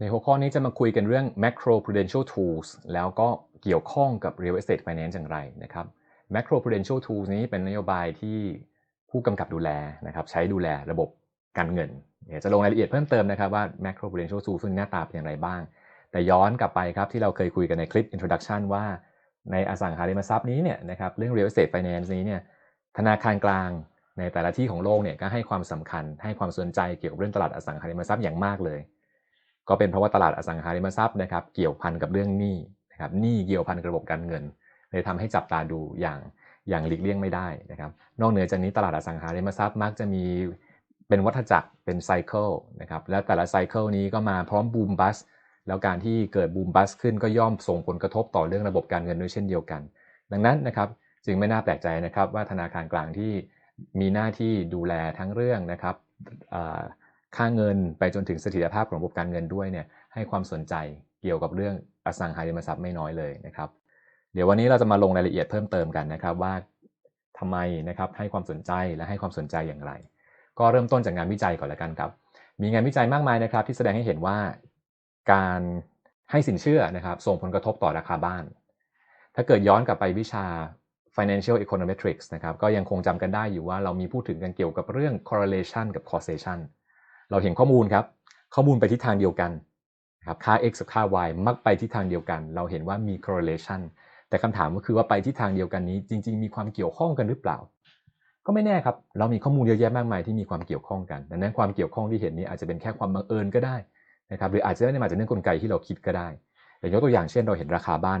ในหัวข้อนี้จะมาคุยกันเรื่อง macro prudential tools แล้วก็เกี่ยวข้องกับ real estate finance อย่างไรนะครับ macro prudential tools นี้เป็นนโยบายที่ผู้กำกับดูแลนะครับใช้ดูแลระบบการเงินเดี๋ยวจะลงรายละเอียดเพิ่มเติมนะครับว่า macro prudential tools ซึ่งหน้าตาเป็นอย่างไรบ้าง แต่ย้อนกลับไปครับที่เราเคยคุยกันในคลิป introduction ว่าในอสังหาริมทรัพย์นี้เนี่ยนะครับเรื่อง real estate finance นี้เนี่ยธนาคารกลางในแต่ละที่ของโลกเนี่ยก็ให้ความสำคัญให้ความสนใจเกี่ยวกับเรื่องตลาดอสังหาริมทรัพย์อย่างมากเลย ก็เป็นเพราะว่าตลาดอสังหาริมทรัพย์นะครับ เกี่ยวพันกับเรื่องหนี้นะครับหนี้เกี่ยวพันกับระบบการเงินเลยทำให้จับตาดูอย่างอย่างหลีกเลี่ยงไม่ได้นะครับ นอกเหนือจากนี้ตลาดอสังหาริมทรัพย์มักจะมีเป็นวัฏจักรเป็นไซเคิลนะครับและแต่ละไซเคิลนี้ก็มาพร้อมบูมบัสแล้วการที่เกิดบูมบัสขึ้นก็ย่อมส่งผลกระทบต่อเรื่องระบบการเงินด้วยเช่นเดียวกัน ดังนั้นนะครับจึงไม่น่าแปลกใจนะครับว่าธนาคารกลางที่มีหน้าที่ดูแลทั้งเรื่องนะครับ ค่าเงินไปจนถึงเสถียรภาพของระบบการเงินด้วยเนี่ยให้ความสนใจเกี่ยวกับเรื่องอสังหาริมทรัพย์ไม่น้อยเลยนะครับ เดี๋ยววันนี้เราจะมาลงรายละเอียดเพิ่มเติมกันนะครับว่าทำไมนะครับให้ความสนใจและให้ความสนใจอย่างไร ก็เริ่มต้นจากงานวิจัยก่อนละกันครับ มีงานวิจัยมากมายนะครับ ที่แสดงให้เห็นว่าการให้สินเชื่อนะครับส่งผลกระทบต่อราคาบ้าน ถ้าเกิดย้อนกลับไปวิชา financial econometrics นะครับก็ยังคงจำกันได้อยู่ว่าเรามีพูดถึงกันเกี่ยวกับเรื่อง correlation กับ causation เราเห็นข้อมูลครับ ข้อมูลไปทิศทางเดียวกันครับค่า x กับค่า y มักไปทิศทางเดียวกัน เราเห็นว่ามี correlation แต่คำถามก็คือว่าไปทิศทางเดียวกันนี้ จริง ๆ มีความเกี่ยวข้องกันหรือเปล่า ก็ไม่แน่ครับเรามีข้อมูลเยอะแยะมากมายที่มีความเกี่ยวข้องกันดังนั้นความเกี่ยวข้องที่เห็นนี้อาจจะเป็นแค่ความบังเอิญก็ได้นะครับหรืออาจจะไม่ได้มาจากเรื่องกลไกที่เราคิดก็ได้อย่างยกตัวอย่างเช่น เราเห็นราคาบ้าน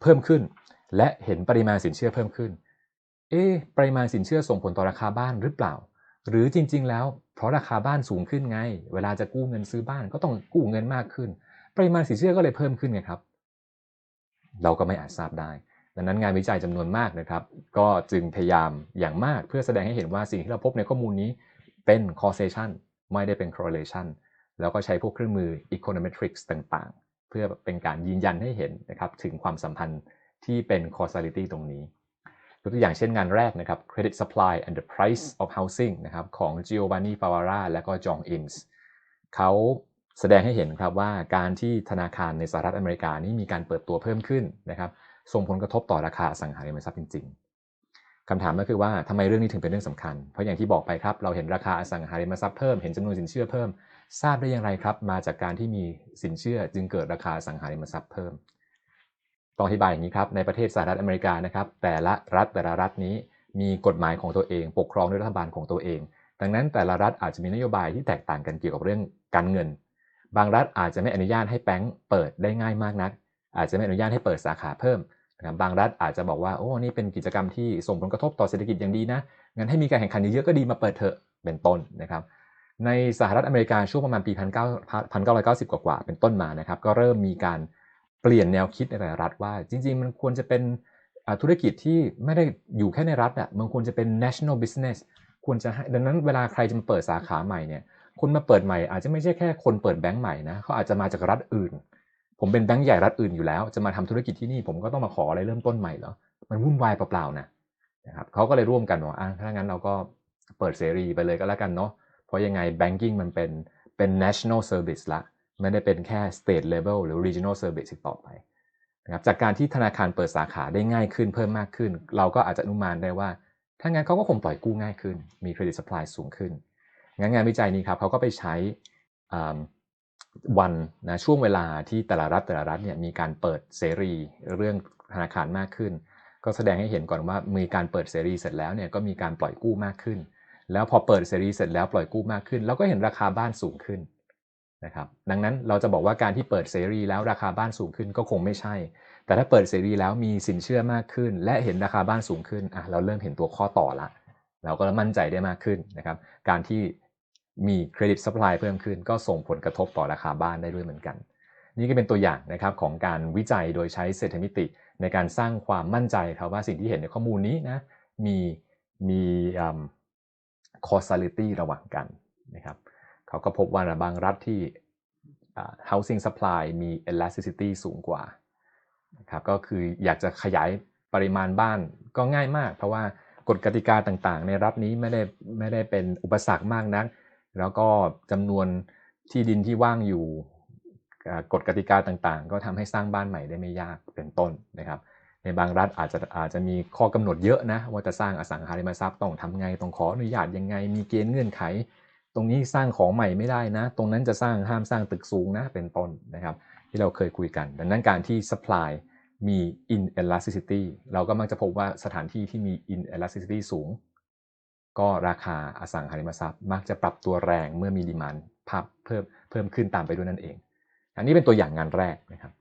เพิ่มขึ้น และเห็นปริมาณสินเชื่อเพิ่มขึ้น เอ๊ปริมาณสินเชื่อส่งผลต่อราคาบ้านหรือเปล่า หรือจริง ๆ แล้วเพราะราคาบ้านสูงขึ้นไง เวลาจะกู้เงินซื้อบ้านก็ต้องกู้เงินมากขึ้น ปริมาณสินเชื่อก็เลยเพิ่มขึ้นไงครับ เราก็ไม่อาจทราบได้ ดังนั้นงานวิจัยจำนวนมากนะครับ ก็จึงพยายามอย่างมากเพื่อแสดงให้เห็นว่าสิ่งที่เราพบในข้อมูลนี้เป็น causation ไม่ได้เป็น correlation แล้วก็ใช้พวกเครื่องมือ econometrics ต่างๆ เพื่อเป็นการยืนยันให้เห็นนะครับถึงความสัมพันธ์ที่เป็น causality ตรงนี้ ยกตัวอย่างเช่นงานแรกนะครับ Credit Supply and the Price of Housing นะครับของ Giovanni Favara และก็ John Innes เขาแสดงให้เห็นครับว่าการที่ธนาคารในสหรัฐอเมริกานี้มีการเปิดตัวเพิ่มขึ้นนะครับส่งผลกระทบต่อราคาสังหาริมทรัพย์จริง ๆคำถามก็คือว่าทำไมเรื่องนี้ถึงเป็นเรื่องสำคัญ เพราะอย่างที่บอกไปครับ เราเห็นราคาอสังหาริมทรัพย์เพิ่มเห็นจำนวนสินเชื่อเพิ่ม ทราบได้อย่างไรครับ มาจากการที่มีสินเชื่อจึงเกิดราคาสังหาริมทรัพย์เพิ่ม ต้องอธิบายอย่างนี้ครับในประเทศสหรัฐอเมริกานะครับ แต่ละรัฐแต่ละรัฐนี้มีกฎหมายของตัวเอง ปกครองด้วยรัฐบาลของตัวเอง ดังนั้นแต่ละรัฐอาจจะมีนโยบายที่แตกต่างกันเกี่ยวกับเรื่องการเงิน บางรัฐอาจจะไม่อนุญาตให้แบงก์เปิดได้ง่ายมากนัก อาจจะไม่อนุญาตให้เปิดสาขาเพิ่มนะครับบางรัฐอาจจะบอกว่าโอ้นี่เป็นกิจกรรมที่ส่งผลกระทบต่อเศรษฐกิจอย่างดีนะงั้นให้มีการแข่งขันเยอะๆก็ดีมาเปิดเถอะเป็นต้นนะครับในสหรัฐอเมริกาช่วงประมาณปี 1990 กว่าๆเป็นต้นมานะครับก็เริ่มมีการ เปลี่ยนแนวคิดในแต่ละรัฐว่าจริง ๆ มันควรจะเป็นธุรกิจที่ไม่ได้อยู่แค่ในรัฐอะมันควรจะเป็น national business ควรจะดังนั้นเวลาใครจะมาเปิดสาขาใหม่เนี่ยคนมาเปิดใหม่อาจจะไม่ใช่แค่คนเปิดแบงก์ใหม่นะเขาอาจจะมาจากรัฐอื่น ผมเป็นแบงก์ใหญ่รัฐอื่นอยู่แล้ว จะมาทำธุรกิจที่นี่ผมก็ต้องมาขออะไรเริ่มต้นใหม่เหรอมันวุ่นวายเปล่าๆนะนะครับเขาก็เลยร่วมกันว่าถ้างั้นเราก็เปิดเสรีไปเลยก็แล้วกันเนาะเพราะยังไงแบงกิ้งมันเป็นเป็น national service ละ ไม่ได้เป็นแค่ state level หรือ regional service ต่อไปนะครับจากการที่ธนาคารเปิดสาขาได้ง่ายขึ้นเพิ่มมากขึ้น เราก็อาจจะอนุมานได้ว่า ถ้างั้นเขาก็คงปล่อยกู้ง่ายขึ้น มี credit supply สูงขึ้นงั้นงานวิจัยนี้ครับเขาก็ไปใช้วันนะช่วงเวลาที่แต่ละรัฐแต่ละรัฐเนี่ยมีการเปิดเสรีเรื่องธนาคารมากขึ้น ก็แสดงให้เห็นก่อนว่ามีการเปิดเสรีเสร็จแล้วเนี่ยก็มีการปล่อยกู้มากขึ้น แล้วพอเปิดเสรีเสร็จแล้วปล่อยกู้มากขึ้น เราก็เห็นราคาบ้านสูงขึ้น นะครับดังนั้นเราจะบอกว่าการที่เปิดเสรีแล้วราคาบ้านสูงขึ้นก็คงไม่ใช่ แต่ถ้าเปิดเสรีแล้วมีสินเชื่อมากขึ้น และเห็นราคาบ้านสูงขึ้นอะเราเริ่มเห็นตัวข้อต่อละเราก็มั่นใจได้มากขึ้นนะครับการที่มีเครดิตซัพพลายเพิ่มขึ้น ก็ส่งผลกระทบต่อราคาบ้านได้ด้วยเหมือนกัน นี่ก็เป็นตัวอย่างนะครับของการวิจัยโดยใช้เศรษฐมิติ ในการสร้างความมั่นใจครับว่าสิ่งที่เห็นในข้อมูลนี้นะมีมี causality ระหว่างกันนะครับ เขาก็พบว่าบางรัฐที่ housing supply มี elasticity สูงกว่านะครับก็คืออยากจะขยายปริมาณบ้านก็ง่ายมาก เพราะว่ากฎกติกาต่างๆ ในรัฐนี้ไม่ได้ไม่ได้เป็นอุปสรรคมากนัก แล้วก็จำนวนที่ดินที่ว่างอยู่กฎกติกาต่างๆ ก็ทำให้สร้างบ้านใหม่ได้ไม่ยากเป็นต้นนะครับ ในบางรัฐอาจจะอาจจะมีข้อกำหนดเยอะนะว่าจะสร้างอสังหาริมทรัพย์ต้องทำไงต้องขออนุญาตยังไง มีเกณฑ์เงื่อนไข ตรงนี้สร้างของใหม่ไม่ได้นะ ตรงนั้นจะสร้างห้ามสร้างตึกสูงนะเป็นต้นนะครับ ที่เราเคยคุยกัน ดังนั้นการที่ supply มี inelasticity เราก็มักจะพบว่าสถานที่ที่มี inelasticity สูง ก็ราคาอสังหาริมทรัพย์ มักจะปรับตัวแรงเมื่อมีดีมานพับเพิ่มเพิ่มขึ้นตามไปด้วยนั่นเอง อันนี้เป็นตัวอย่างงานแรกนะครับ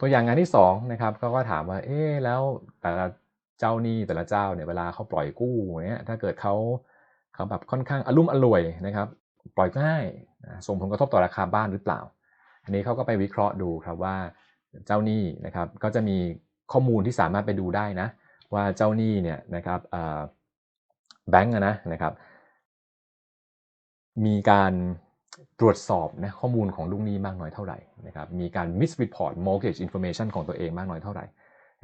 ตัวอย่างงานที่2นะครับเขาก็ถามว่า เอ๊แล้วแต่ละเจ้าหนี้แต่ละเจ้าเนี่ยเวลาเขาปล่อยกู้เนี่ยถ้าเกิดเขา เขาแบบค่อนข้างอารมุ่มอร่วยนะครับ ปล่อยง่ายส่งผลกระทบต่อราคาบ้านหรือเปล่า อันนี้เขาก็ไปวิเคราะห์ดูครับว่าเจ้าหนี้นะครับก็จะมีข้อมูลที่สามารถไปดูได้นะ ว่าเจ้าหนี้เนี่ยนะครับแบงก์นะนะครับมีการตรวจสอบนะข้อมูลของลูกหนี้มากน้อยเท่าไหร่นะครับมีการ misreport mortgage information ของตัวเองมากน้อยเท่าไหร่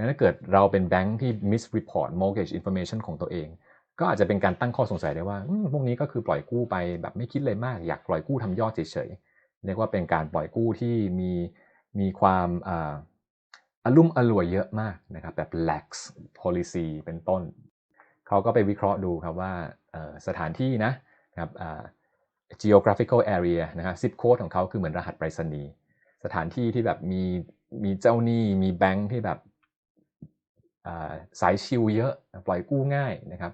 ถ้าเกิดเราเป็นแบงก์ที่ misreport mortgage information ของตัวเอง ก็อาจจะเป็นการตั้งข้อสงสัยได้ว่าพวกนี้ก็คือปล่อยกู้ไปแบบไม่คิดเลยมาก อยากปล่อยกู้ทำยอดเฉยๆเรียกว่าเป็นการปล่อยกู้ที่มีมีความอารมุ่มอร่วยเยอะมากนะครับแบบ lax policy เป็นต้น เขาก็ไปวิเคราะห์ดูครับว่าสถานที่นะครับ geographical area นะครับ zip code ของเขาคือเหมือนรหัสไปรษณีย์สถานที่ที่แบบมีมีเจ้าหนี้มีแบงค์ที่แบบสายชิลเยอะปล่อยกู้ง่ายนะครับ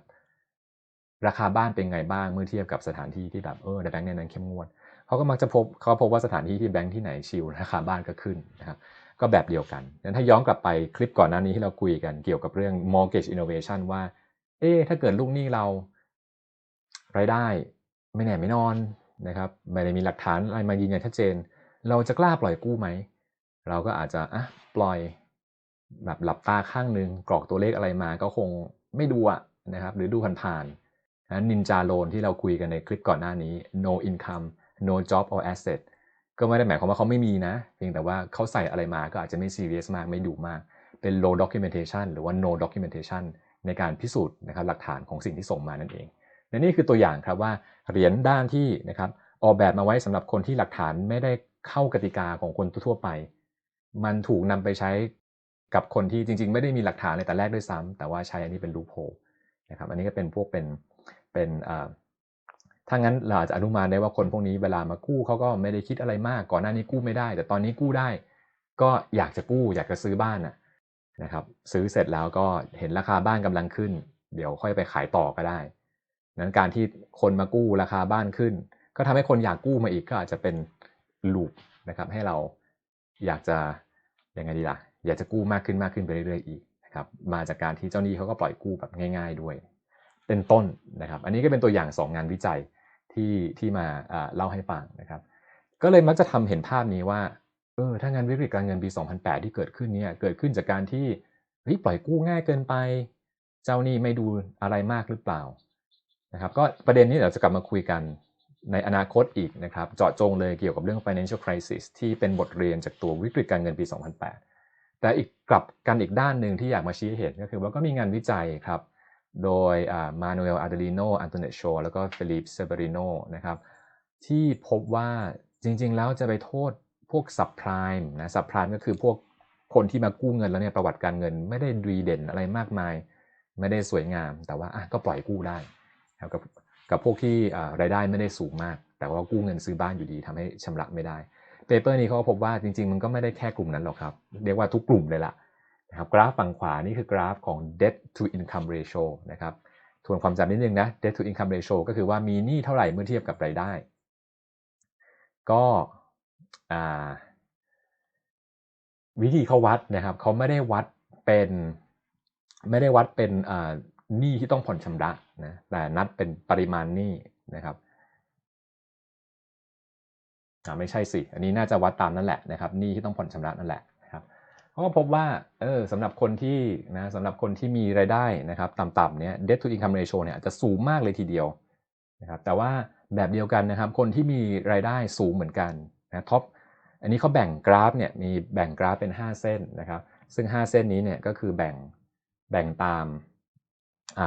ราคาบ้านเป็นไงบ้างเมื่อเทียบกับสถานที่ที่แบบเออแบงค์ในนั้นเข้มงวดเขาก็มักจะพบเขาพบว่าสถานที่ที่แบงค์ที่ไหนชิลราคาบ้านก็ขึ้นนะครับก็แบบเดียวกันงั้นถ้าย้อนกลับไปคลิปก่อนหน้านี้ที่เราคุยกันเกี่ยวกับเรื่อง mortgage innovation ว่า เอ๊ถ้าเกิดลูกหนี้เรารายได้ไม่แน่ไม่นอนนะครับไม่ได้มีหลักฐานอะไรมายืนยันชัดเจน เราจะกล้าปล่อยกู้ไหม เราก็อาจจะอะปล่อยแบบหลับตาข้างหนึ่งกรอกตัวเลขอะไรมาก็คงไม่ดูอะนะครับ หรือดูผ่านๆ นะนินจาโลนที่เราคุยกันในคลิปก่อนหน้านี้ no income no job or asset ก็ไม่ได้หมายความว่าเขาไม่มีนะ เพียงแต่ว่าเขาใส่อะไรมาก็อาจจะไม่ serious มากไม่ดูมาก เป็น low documentation หรือว่า no documentation ในการพิสูจน์นะครับหลักฐานของสิ่งที่ส่งมานั่นเอง และนี่คือตัวอย่างครับว่าเหรียญด้านที่นะครับออกแบบมาไว้สำหรับคนที่หลักฐานไม่ได้เข้ากติกาของคนทั่วไป มันถูกนำไปใช้กับคนที่จริง ๆ ไม่ได้มีหลักฐานในแต่แรกด้วยซ้ำแต่ว่าใช้อันนี้เป็นรูปโพนะครับอันนี้ก็เป็นพวกเป็น เป็นถ้างั้นเราอาจจะอนุมานได้ว่าคนพวกนี้เวลามากู้เขาก็ไม่ได้คิดอะไรมาก ก่อนหน้านี้กู้ไม่ได้ แต่ตอนนี้กู้ได้ ก็อยากจะกู้อยากจะซื้อบ้านนะครับซื้อเสร็จแล้วก็เห็นราคาบ้านกำลังขึ้น เดี๋ยวค่อยไปขายต่อก็ได้ นั้นการที่คนมากู้ราคาบ้านขึ้น ก็ทำให้คนอยากกู้มาอีกก็อาจจะเป็นลูปนะครับให้เราอยากจะยังไงดีล่ะอยากจะกู้มากขึ้นมากขึ้นไปเรื่อยๆอีกนะครับมาจากการที่เจ้าหนี้เขาก็ปล่อยกู้แบบง่าย ๆด้วย เป็นต้นนะครับ อันนี้ก็เป็นตัวอย่าง 2 งานวิจัยที่ที่มาเล่าให้ฟังนะครับ ก็เลยมักจะทำเห็นภาพนี้ว่าเออถ้างานวิกฤตการเงินปี 2008 ที่เกิดขึ้นเนี่ยเกิดขึ้นจากการที่เฮ้ยปล่อยกู้ง่ายเกินไป เจ้านี้ไม่ดูอะไรมากหรือเปล่านะครับ ก็ประเด็นนี้เดี๋ยวจะกลับมาคุยกันในอนาคตอีกนะครับ เจาะจงเลยเกี่ยวกับเรื่อง financial crisis ที่เป็นบทเรียนจากตัววิกฤตการเงินปี 2008 แต่อีกกลับกันอีกด้านหนึ่งที่อยากมาชี้เห็นก็คือว่าก็มีงานวิจัยครับ โดยมานูเอลอาร์เดลิโนอันโตเนโชแล้วก็เฟลิปเซเบริโนนะครับที่พบว่าจริงๆ แล้วจะไปโทษพวกซับพรม์นะซับพรม์ก็คือพวกคนที่มากู้เงินแล้วเนี่ยประวัติการเงินไม่ได้ดีเด่นอะไรมากมาย ไม่ได้สวยงาม แต่ว่าก็ปล่อยกู้ได้กับกับพวกที่รายได้ไม่ได้สูงมาก แต่ว่ากู้เงินซื้อบ้านอยู่ดีทำให้ชำระไม่ได้เปเปอร์นี้เขาพบว่าจริงๆ มันก็ไม่ได้แค่กลุ่มนั้นหรอกครับ เรียกว่าทุกกลุ่มเลยล่ะ นะครับกราฟฝั่งขวานี่คือกราฟของ debt to income ratio นะครับทวนความจำนิดนึงนะ debt to income ratio ก็คือว่ามีหนี้เท่าไหร่เมื่อเทียบกับรายได้ ก็วิธีเขาวัดนะครับเขาไม่ได้วัดเป็นไม่ได้วัดเป็นหนี้ที่ต้องผ่อนชำระนะแต่นัดเป็นปริมาณหนี้นะครับไม่ใช่สิ อันนี้น่าจะวัดตามนั่นแหละนะครับหนี้ที่ต้องผ่อนชำระนั่นแหละ เขาก็พบว่าเออสำหรับคนที่นะสำหรับคนที่มีรายได้นะครับต่ำๆเนี้ย debt to income ratio เนี่ยจะสูงมากเลยทีเดียวนะครับแต่ว่าแบบเดียวกันนะครับ คนที่มีรายได้สูงเหมือนกันนะท็อปอันนี้เขาแบ่งกราฟเนี่ยมีแบ่งกราฟเป็น 5 เส้นนะครับ ซึ่ง 5 เส้นนี้เนี่ยก็คือแบ่งแบ่งตาม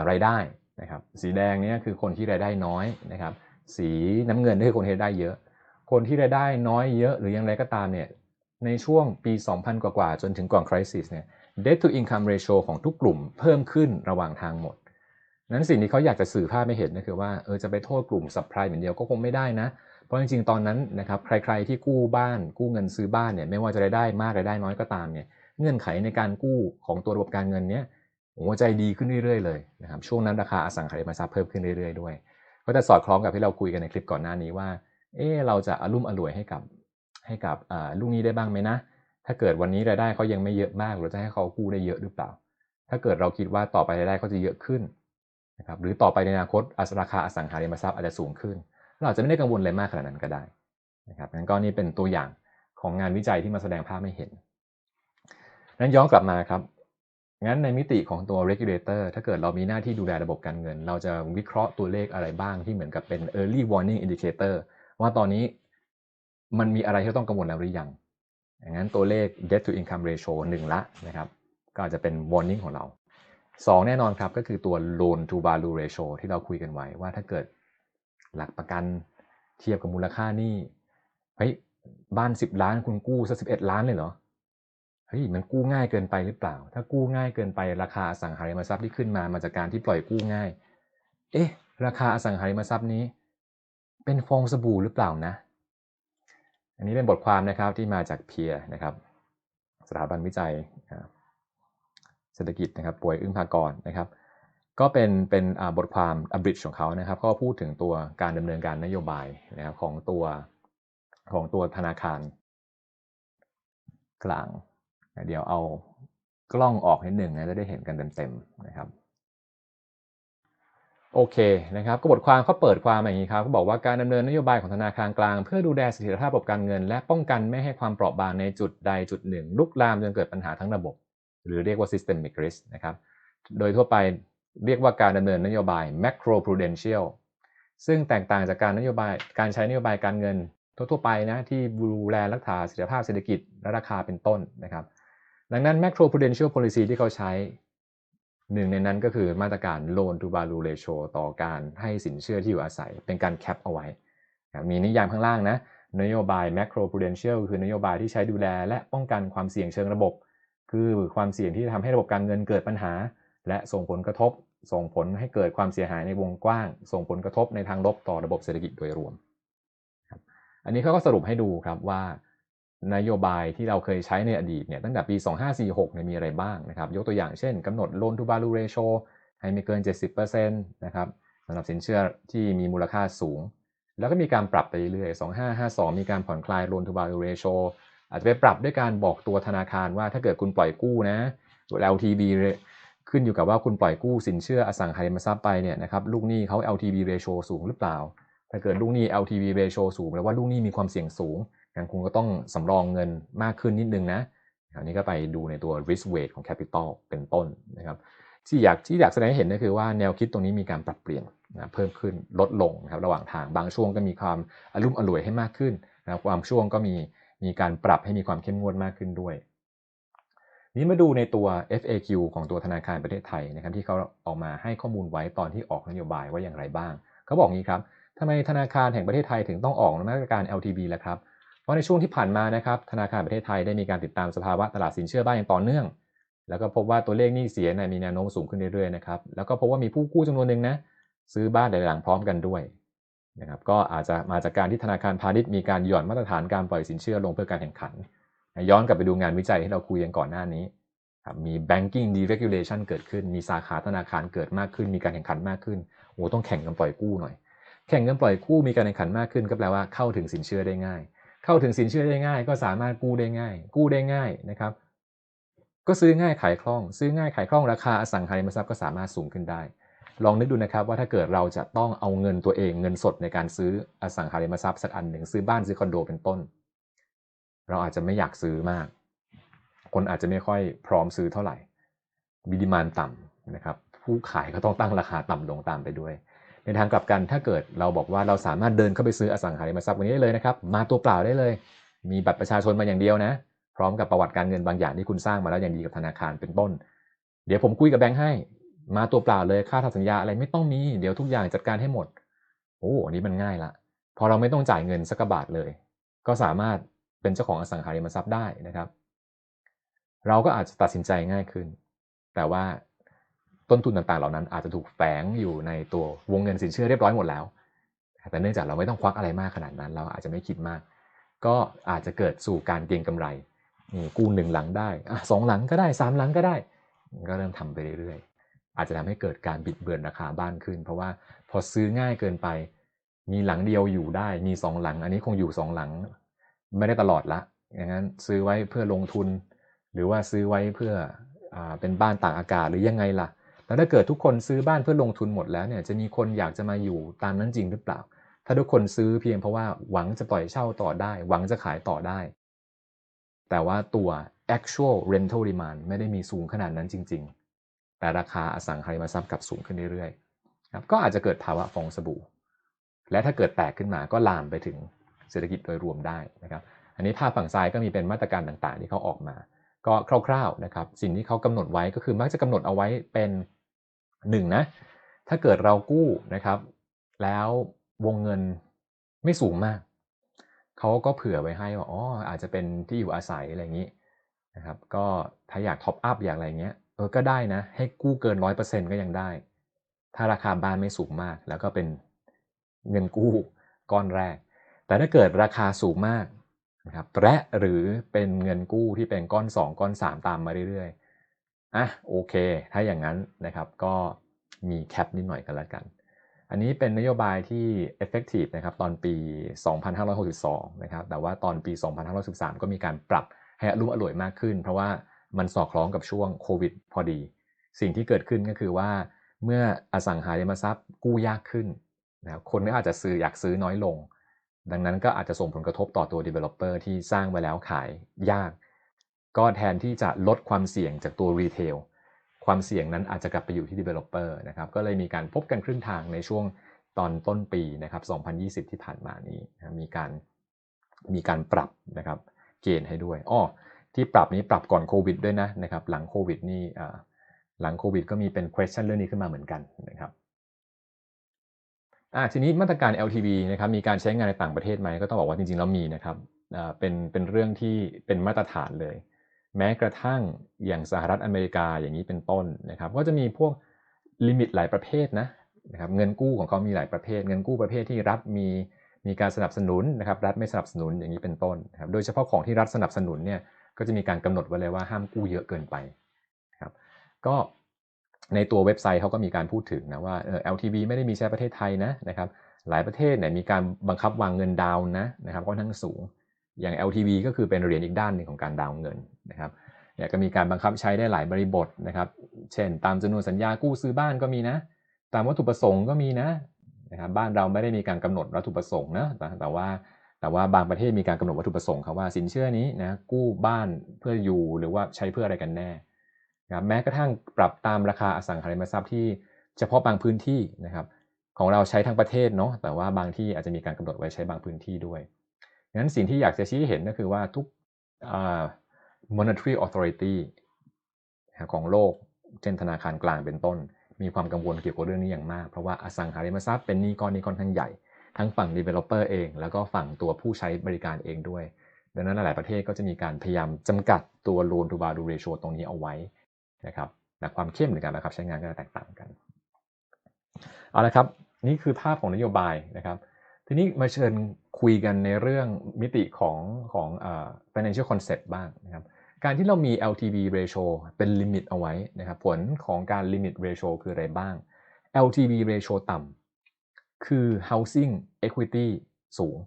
รายได้นะครับ สีแดงนี่คือคนที่รายได้น้อยนะครับ สีน้ำเงินนี่คือคนที่รายได้เยอะ คนที่รายได้น้อยเยอะหรือย่างไรก็ตามเนี่ย ในช่วงปี 2000 กว่าๆจนถึงก่อนคริสิสเนี่ย debt to income ratio ของทุกกลุ่มเพิ่มขึ้นระหว่างทางหมด นั้นสิ่งที่เขาอยากจะสื่อภาพไม่เห็นก็คือว่าเออจะไปโทษกลุ่ม subprime เหมือนเดียวก็คงไม่ได้นะ เพราะจริงๆ ตอนนั้นนะครับใครๆที่กู้บ้านกู้เงินซื้อบ้านเนี่ยไม่ว่าจะได้มากรายได้น้อยก็ตามเนี่ยเงื่อนไขในการกู้ของตัวระบบการเงินเนี้ยหัวใจดีขึ้นเรื่อยๆเลยนะครับช่วงนั้นราคาอสังหาริมทรัพย์เพิ่มขึ้นเรื่อยๆด้วย ก็จะสอดคล้องกับที่เราคุยกันในคลิปก่อนหน้านี้ว่าเออเราจะอารุ่มอร่วยให้กับ ให้กับลูกนี้ได้บ้างไหมนะ ถ้าเกิดวันนี้รายได้เขายังไม่เยอะมาก เราจะให้เขากู้ได้เยอะหรือเปล่า ถ้าเกิดเราคิดว่าต่อไปรายได้เขาจะเยอะขึ้นนะครับหรือต่อไปในอนาคตราคาอสังหาริมทรัพย์อาจจะสูงขึ้น เราอาจจะไม่ได้กังวลอะไรมากขนาดนั้นก็ได้นะครับงั้นก็นี่เป็นตัวอย่างของงานวิจัยที่มาแสดงภาพไม่เห็น นั้นย้อนกลับมาครับงั้นในมิติของตัว regulator ถ้าเกิดเรามีหน้าที่ดูแลระบบการเงิน เราจะวิเคราะห์ตัวเลขอะไรบ้างที่เหมือนกับเป็น early warning indicator ว่าตอนนี้ มันมีอะไรที่ต้องกังวลแล้วหรือยังอย่างนั้นตัวเลข debt to income ratio 1 ละนะครับ ก็อาจจะเป็น warning ของเรา 2 แน่นอนครับก็คือตัว loan to value ratio ที่เราคุยกันไว้ว่าถ้าเกิดหลักประกันเทียบกับมูลค่านี่เฮ้ยบ้าน 10 ล้านคุณกู้สักสิบเอ็ดล้านเลยเหรอเฮ้ยมันกู้ง่ายเกินไปหรือเปล่า ถ้ากู้ง่ายเกินไปราคาอสังหาริมทรัพย์ที่ขึ้นมามาจากการที่ปล่อยกู้ง่าย เอ๊ะ ราคาอสังหาริมทรัพย์นี้ เป็นฟองสบู่หรือเปล่านะ อันนี้เป็นบทความนะครับที่มาจากเพียนะครับ สถาบันวิจัยเศรษฐกิจนะครับป่วยอึ้งพากรนะครับ ก็เป็นเป็นบทความอับริชของเขานะครับ ก็พูดถึงตัวการดำเนินการนโยบายนะครับของตัวของตัวธนาคาร กลาง เดี๋ยวเอากล้องออกนิดหนึ่งนะจะได้เห็นกันเต็มๆนะครับ โอเคนะครับก็บทความเขาเปิดความอย่างนี้ครับเขาบอกว่าการดำเนินนโยบายของธนาคารกลาง เพื่อดูแลเสถียรภาพระบบการเงิน และป้องกันไม่ให้ความเปราะบางในจุดใดจุดหนึ่ง ลุกลามจนเกิดปัญหาทั้งระบบ หรือเรียกว่า systemic risk นะครับโดยทั่วไปเรียกว่าการดำเนินนโยบาย macro prudential ซึ่งแตกต่างจากการนโยบายการใช้นโยบายการเงิน ทั่วไปนะที่ดูแลรักษาเสถียรภาพเศรษฐกิจและราคาเป็นต้นนะครับดังนั้น macro prudential policy ที่เขาใช้ หนึ่งในนั้นก็คือมาตรการ loan to value ratio ต่อการให้สินเชื่อที่อยู่อาศัย เป็นการแคปเอาไว้ มีนิยามข้างล่างนะนโยบาย macro prudential คือนโยบายที่ใช้ดูแล และป้องกันความเสี่ยงเชิงระบบ คือความเสี่ยงที่ทำให้ระบบการเงินเกิดปัญหา และส่งผลกระทบ ส่งผลให้เกิดความเสียหายในวงกว้าง ส่งผลกระทบในทางลบต่อระบบเศรษฐกิจโดยรวม อันนี้เขาก็สรุปให้ดูครับว่า นโยบายที่เราเคยใช้ในอดีตเนี่ยตั้งแต่ปี 2546เนี่ยมีอะไรบ้างนะครับ ยกตัวอย่างเช่นกำหนด loan to value ratio ให้ไม่เกิน 70%นะครับสำหรับสินเชื่อที่มีมูลค่าสูง แล้วก็มีการปรับไปเรื่อยๆ 2552 มีการผ่อนคลาย loan to value ratio อาจจะไปปรับด้วยการบอกตัวธนาคารว่าถ้าเกิดคุณปล่อยกู้นะ LTV ขึ้นอยู่กับว่าคุณปล่อยกู้สินเชื่ออสังหาริมทรัพย์ไปเนี่ยนะครับลูกหนี้เขา LTV ratio สูงหรือเปล่า ถ้าเกิดลูกหนี้ LTV ratio สูงแปลว่าลูกหนี้มีความเสี่ยงสูง งั้นคุณก็ต้องสำรองเงินมากขึ้นนิดนึงนะอันนี้ก็ไปดูในตัว risk weight ของ capital เป็นต้นนะครับที่อยากที่อยากแสดงให้เห็นก็คือว่าแนวคิดตรงนี้มีการปรับเปลี่ยนนะเพิ่มขึ้นลดลงนะครับระหว่างทางบางช่วงก็มีความอารมณ์อร่วยให้มากขึ้นนะความช่วงก็มีมีการปรับให้มีความเข้มงวดมากขึ้นด้วย นี้มาดูในตัว FAQ ของตัวธนาคารประเทศไทยนะครับที่เขาออกมาให้ข้อมูลไว้ตอนที่ออกนโยบายว่าอย่างไรบ้างเขาบอกงี้ครับทำไมธนาคารแห่งประเทศไทยถึงต้องออกมาตรการ LTV ล่ะครับ เพราะในช่วงที่ผ่านมานะครับธนาคารประเทศไทยได้มีการติดตามสภาวะตลาดสินเชื่อบ้านอย่างต่อเนื่อง แล้วก็พบว่าตัวเลขหนี้เสียมีแนวโน้มสูงขึ้นเรื่อยๆนะครับแล้วก็พบว่ามีผู้กู้จำนวนหนึ่งนะซื้อบ้านหลายหลังพร้อมกันด้วยนะครับก็อาจจะมาจากการที่ธนาคารพาณิชย์มีการหย่อนมาตรฐานการปล่อยสินเชื่อลงเพื่อการแข่งขัน ย้อนกลับไปดูงานวิจัยที่เราคุยกันก่อนหน้านี้มี banking deregulation เกิดขึ้น มีสาขาธนาคารเกิดมากขึ้น มีการแข่งขันมากขึ้นโอ้ต้องแข่งกันปล่อยกู้หน่อย แข่งกันปล่อยกู้มีการแข่งขันมากขึ้น ก็แปลว่าเข้าถึงสินเชื่อได้ง่าย เข้าถึงสินเชื่อได้ง่าย ก็สามารถกู้ได้ง่าย กู้ได้ง่ายนะครับ ก็ซื้อง่ายขายคล่อง ซื้อง่ายขายคล่องราคาอสังหาริมทรัพย์ก็สามารถสูงขึ้นได้ ลองนึกดูนะครับว่าถ้าเกิดเราจะต้องเอาเงินตัวเองเงินสดในการซื้ออสังหาริมทรัพย์สักอันหนึ่งซื้อบ้านซื้อคอนโดเป็นต้น เราอาจจะไม่อยากซื้อมาก คนอาจจะไม่ค่อยพร้อมซื้อเท่าไหร่บิดีมานต่ำนะครับผู้ขายก็ต้องตั้งราคาต่ำลงตามไปด้วย ในทางกลับกันถ้าเกิดเราบอกว่าเราสามารถเดินเข้าไปซื้ออสังหาริมทรัพย์วันนี้ได้เลยนะครับ มาตัวเปล่าได้เลย มีบัตรประชาชนมาอย่างเดียวนะ พร้อมกับประวัติการเงินบางอย่างที่คุณสร้างมาแล้วอย่างดีกับธนาคารเป็นต้น เดี๋ยวผมคุยกับแบงค์ให้ มาตัวเปล่าเลยค่าทำสัญญาอะไรไม่ต้องมีเดี๋ยวทุกอย่างจัดการให้หมดโอ้อันนี้มันง่ายละพอเราไม่ต้องจ่ายเงินสักบาทเลย ก็สามารถเป็นเจ้าของอสังหาริมทรัพย์ได้นะครับ เราก็อาจจะตัดสินใจง่ายขึ้น แต่ว่า ต้นทุนต่างๆ เหล่านั้นอาจจะถูกแฝงอยู่ในตัววงเงินสินเชื่อเรียบร้อยหมดแล้ว แต่เนื่องจากเราไม่ต้องควักอะไรมากขนาดนั้น เราอาจจะไม่คิดมาก ก็อาจจะเกิดสู่การเก็งกำไรนี่กู้หนึ่งหลังได้สองหลังก็ได้สามหลังก็ได้ ก็เริ่มทำไปเรื่อยๆ อาจจะทำให้เกิดการบิดเบือนราคาบ้านขึ้น เพราะว่าพอซื้อง่ายเกินไป มีหลังเดียวอยู่ได้ มีสองหลัง อันนี้คงอยู่สองหลัง ไม่ได้ตลอดละอย่างนั้นซื้อไว้เพื่อลงทุน หรือว่าซื้อไว้เพื่ออเป็นบ้านต่างอากาศหรือยังไงล่ะ แล้วถ้าเกิดทุกคนซื้อบ้านเพื่อลงทุนหมดแล้วเนี่ยจะมีคนอยากจะมาอยู่ตามนั้นจริงหรือเปล่า ถ้าทุกคนซื้อเพียงเพราะว่าหวังจะปล่อยเช่าต่อได้ หวังจะขายต่อได้ แต่ว่าตัว actual rental demand ไม่ได้มีสูงขนาดนั้นจริง ๆ แต่ราคาอสังหาริมทรัพย์กลับสูงขึ้นเรื่อยๆครับก็อาจจะเกิดภาวะฟองสบู่ และถ้าเกิดแตกขึ้นมาก็ลามไปถึงเศรษฐกิจโดยรวมได้นะครับ อันนี้ภาพฝั่งซ้ายก็มีเป็นมาตรการต่างๆ ที่เขาออกมา ก็คร่าวๆนะครับ สิ่งที่เขากำหนดไว้ก็คือมักจะกำหนดเอาไว้เป็น หนึ่งนะถ้าเกิดเรากู้นะครับแล้ววงเงินไม่สูงมาก เขาก็เผื่อไว้ให้ว่าอ๋ออาจจะเป็นที่อยู่อาศัยอะไรอย่างนี้นะครับก็ถ้าอยากท็อปอัพอยากอะไรเงี้ยเออก็ได้นะ ให้กู้เกินร้อยเปอร์เซ็นก็ยังได้ ถ้าราคาบ้านไม่สูงมาก แล้วก็เป็นเงินกู้ก้อนแรก แต่ถ้าเกิดราคาสูงมากนะครับและหรือเป็นเงินกู้ที่เป็นก้อน 2 ก้อน 3 ตามมาเรื่อยๆ อะโอเค ถ้าอย่างนั้นนะครับก็มีแคปนิดหน่อยกันแล้วกัน อันนี้เป็นนโยบายที่ effective นะครับตอนปี 2562 นะครับ แต่ว่าตอนปี 2513 ก็มีการปรับให้อรุ่มอร่วยมากขึ้น เพราะว่ามันสอดคล้องกับช่วงโควิดพอดี สิ่งที่เกิดขึ้นก็คือว่าเมื่ออสังหาริมทรัพย์กู้ยากขึ้นนะครับคนก็อาจจะซื้ออยากซื้อน้อยลง ดังนั้นก็อาจจะส่งผลกระทบต่อตัว developer ที่สร้างไปแล้วขายยาก ก็แทนที่จะลดความเสี่ยงจากตัว retail ความเสี่ยงนั้นอาจจะกลับไปอยู่ที่ developer นะครับก็เลยมีการพบกันครึ่งทางในช่วงตอนต้นปีนะครับ 2020 ที่ผ่านมานี้นะมีการมีการปรับนะครับเกณฑ์ให้ด้วยอ้อที่ปรับนี้ปรับก่อนโควิดด้วยนะนะครับหลังโควิดนี่หลังโควิดก็มีเป็น question เรื่องนี้ขึ้นมาเหมือนกันนะครับอ่าทีนี้มาตรการ LTV นะครับมีการใช้งานในต่างประเทศไหมก็ต้องบอกว่าจริงๆแล้วมีนะครับอ่าเป็นเป็นเรื่องที่เป็นมาตรฐานเลย แม้กระทั่งอย่างสหรัฐอเมริกาอย่างนี้เป็นต้นนะครับ ก็จะมีพวกลิมิตหลายประเภทนะนะครับเงินกู้ของเขามีหลายประเภท เงินกู้ประเภทที่รัฐมีมีการสนับสนุนนะครับรัฐไม่สนับสนุนอย่างนี้เป็นต้นนะครับโดยเฉพาะของที่รัฐสนับสนุนเนี่ยก็จะมีการกำหนดไว้เลยว่าห้ามกู้เยอะเกินไปนะครับก็ในตัวเว็บไซต์เขาก็มีการพูดถึงนะว่า LTV ไม่ได้มีแค่ประเทศไทยนะนะครับหลายประเทศเนี่ยมีการบังคับวางเงินดาวนะนะครับค่อนข้างสูง อย่าง LTV ก็คือเป็นเหรียญอีกด้านหนึ่งของการดาวเงิน นะครับเนี่ยก็มีการบังคับใช้ได้หลายบริบทนะครับ เช่น ตามจำนวนสัญญากู้ซื้อบ้านก็มีนะ ตามวัตถุประสงค์ก็มีนะนะครับบ้านเราไม่ได้มีการกำหนดวัตถุประสงค์นะแต่ว่าแต่ว่าบางประเทศมีการกำหนดวัตถุประสงค์ครับว่าสินเชื่อนี้นะกู้บ้านเพื่ออยู่หรือว่าใช้เพื่ออะไรกันแน่นะครับแม้กระทั่งปรับตามราคาอสังหาริมทรัพย์ที่เฉพาะบางพื้นที่นะครับ ของเราใช้ทั้งประเทศเนาะแต่ว่าบางที่อาจจะมีการกำหนดไว้ใช้บางพื้นที่ด้วยงั้นสิ่งที่อยากจะชี้เห็นก็คือว่าทุก monetary authority ของโลก เช่นธนาคารกลางเป็นต้น มีความกังวลเกี่ยวกับเรื่องนี้อย่างมาก เพราะว่าอสังหาริมทรัพย์เป็นหนี้ก้อนนี้ค่อนข้างใหญ่ ทั้งฝั่ง developer เอง แล้วก็ฝั่งตัวผู้ใช้บริการเองด้วย ดังนั้นหลายประเทศก็จะมีการพยายามจำกัดตัว loan to value ratio ตรงนี้เอาไว้นะครับแต่ความเข้มในการบังคับใช้งานก็จะแตกต่างกันเอาละครับนี่คือภาพของนโยบายนะครับทีนี้มาเชิญคุยกันในเรื่องมิติของของ financial concept บ้างนะครับ การที่เรามี LTV ratio เป็นลิมิตเอาไว้นะครับผลของการ limit ratio คืออะไรบ้าง LTV ratio ต่ำคือ housing equity สูง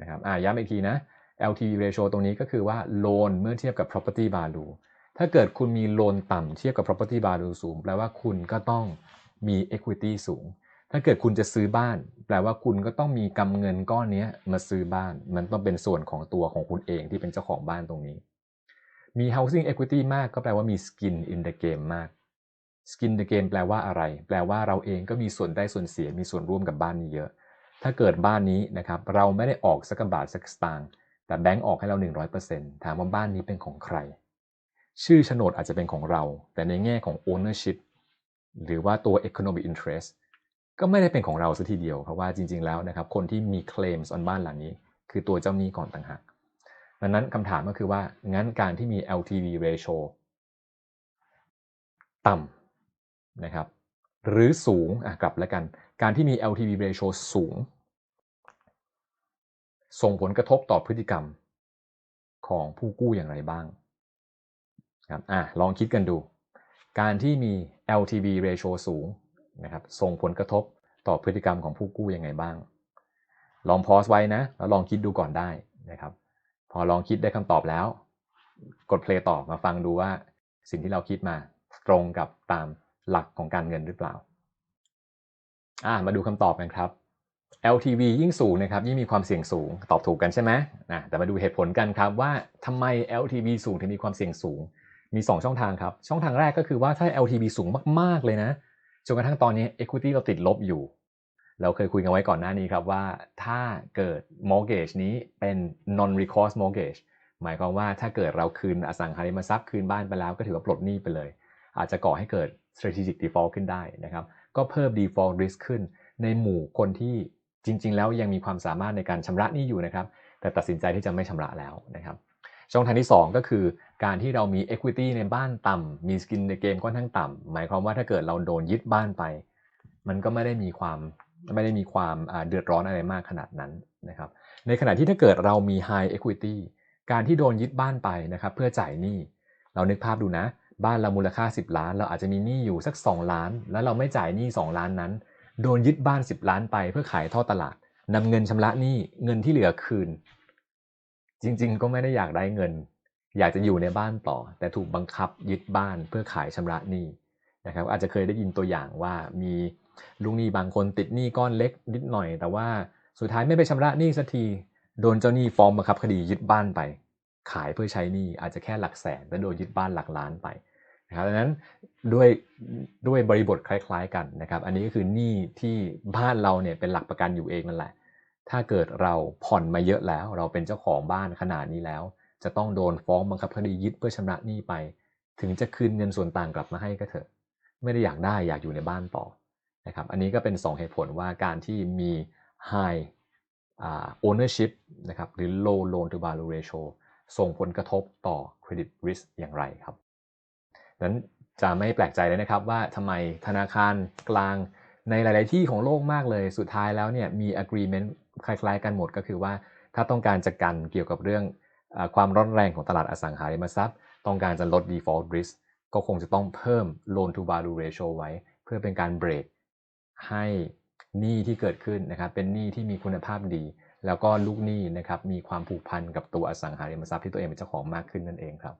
นะครับอ่าย้ำอีกทีนะ LTV ratio ตรงนี้ก็คือว่า loan เมื่อเทียบกับ property value ถ้าเกิดคุณมีโลนต่ำเทียบกับ property value สูง แปลว่าคุณก็ต้องมี equity สูง ถ้าเกิดคุณจะซื้อบ้าน แปลว่าคุณก็ต้องมีกำเงินก้อนนี้มาซื้อบ้าน มันต้องเป็นส่วนของตัวของคุณเองที่เป็นเจ้าของบ้านตรงนี้ มี housing equity มากก็แปลว่ามี skin in the game มาก skin in the game แปลว่าอะไร แปลว่าเราเองก็มีส่วนได้ส่วนเสีย มีส่วนร่วมกับบ้านนี้เยอะ ถ้าเกิดบ้านนี้นะครับ เราไม่ได้ออกสักบาทสักสตางค์แต่แบงก์ออกให้เรา 100%ถามว่าบ้านนี้เป็นของใคร ชื่อโฉนดอาจจะเป็นของเรา แต่ในแง่ของ ownership หรือว่าตัว economic interest ก็ไม่ได้เป็นของเราซะทีเดียว เพราะว่าจริง ๆ แล้วนะครับ คนที่มี claims on บ้านหลังนี้ คือตัวเจ้าหนี้ก่อนต่างหาก ดังนั้นคำถามก็คือว่า งั้นการที่มี LTV ratio ต่ำนะครับหรือสูงอะกลับแล้วกัน การที่มี LTV ratio สูง ส่งผลกระทบต่อพฤติกรรมของผู้กู้อย่างไรบ้างครับอะลองคิดกันดู การที่มี LTV ratio สูงนะครับส่งผลกระทบต่อพฤติกรรมของผู้กู้ยังไงบ้าง ลองพอสไว้นะ แล้วลองคิดดูก่อนได้นะครับ พอลองคิดได้คำตอบแล้ว กดเพลย์ต่อมาฟังดูว่า สิ่งที่เราคิดมาตรงกับตามหลักของการเงินหรือเปล่าอ่ามาดูคำตอบกันครับ LTV ยิ่งสูงนะครับยิ่งมีความเสี่ยงสูงตอบถูกกันใช่ไหมนะแต่มาดูเหตุผลกันครับว่าทำไม LTV สูงถึงมีความเสี่ยงสูง มี 2 ช่องทางครับ ช่องทางแรกก็คือว่าถ้า LTV สูงมากๆเลยนะจนกระทั่งตอนนี้ Equity เราติดลบอยู่ เราเคยคุยกันไว้ก่อนหน้านี้ครับว่าถ้าเกิด mortgage นี้เป็น non recourse mortgage หมายความว่าถ้าเกิดเราคืนอสังหาริมทรัพย์คืนบ้านไปแล้วก็ถือว่าปลดหนี้ไปเลย อาจจะก่อให้เกิด strategic default ขึ้นได้นะครับ ก็เพิ่ม default risk ขึ้น ในหมู่คนที่จริง ๆ แล้วยังมีความสามารถในการชำระหนี้อยู่นะครับ แต่ตัดสินใจที่จะไม่ชำระแล้วนะครับช่องทางที่ 2 ก็คือการที่เรามี equity ในบ้านต่ำมีสกินในเกมค่อนข้างต่ำหมายความว่าถ้าเกิดเราโดนยึดบ้านไป มันก็ไม่ได้มีความ ไม่ได้มีความเดือดร้อนอะไรมากขนาดนั้นนะครับ ในขณะที่ถ้าเกิดเรามี high equity การที่โดนยึดบ้านไปนะครับเพื่อจ่ายหนี้เรานึกภาพดูนะ บ้านเรามูลค่า 10 ล้าน เราอาจจะมีหนี้อยู่สัก 2 ล้าน แล้วเราไม่จ่ายหนี้ 2 ล้านนั้น โดนยึดบ้าน 10 ล้านไปเพื่อขายท่อตลาดนำเงินชำระหนี้เงินที่เหลือคืน จริงๆ ก็ไม่ได้อยากได้เงิน อยากจะอยู่ในบ้านต่อ แต่ถูกบังคับยึดบ้านเพื่อขายชำระหนี้นะครับอาจจะเคยได้ยินตัวอย่างว่ามี ลูกหนี้บางคนติดหนี้ก้อนเล็กนิดหน่อย แต่ว่าสุดท้ายไม่ไปชำระหนี้สักทีโดนเจ้าหนี้ฟ้องบังคับคดียึดบ้านไป ขายเพื่อใช้หนี้อาจจะแค่หลักแสนแต่โดนยึดบ้านหลักล้านไปนะครับดังนั้นด้วยด้วยบริบทคล้าย ๆ กันนะครับ อันนี้ก็คือหนี้ที่บ้านเราเนี่ยเป็นหลักประกันอยู่เองนั่นแหละ ถ้าเกิดเราผ่อนมาเยอะแล้ว เราเป็นเจ้าของบ้านขนาดนี้แล้ว จะต้องโดนฟ้องบังคับคดียึดเพื่อชำระหนี้ไป ถึงจะคืนเงินส่วนต่างกลับมาให้ก็เถอะ ไม่ได้อยากได้อยากอยู่ในบ้านต่อ นะครับอันนี้ก็เป็น 2 เหตุผลว่าการที่มี high ownership นะครับหรือ low loan to value ratio ส่งผลกระทบต่อ credit risk อย่างไรครับนั้นจะไม่แปลกใจเลยนะครับว่าทำไมธนาคารกลางในหลาย ๆ ที่ของโลกมากเลยสุดท้ายแล้วเนี่ยมี agreement คล้าย ๆ กันหมดก็คือว่าถ้าต้องการจะกันเกี่ยวกับเรื่องอความร้อนแรงของตลาดอสังหาริมทรัพย์ ต้องการจะลด default risk ก็คงจะต้องเพิ่ม loan to value ratio ไว้ เพื่อเป็นการเบรก ให้หนี้ที่เกิดขึ้นนะครับเป็นหนี้ที่มีคุณภาพดี แล้วก็ลูกหนี้นะครับมีความผูกพันกับตัวอสังหาริมทรัพย์ที่ตัวเองเป็นเจ้าของมากขึ้นนั่นเองครับ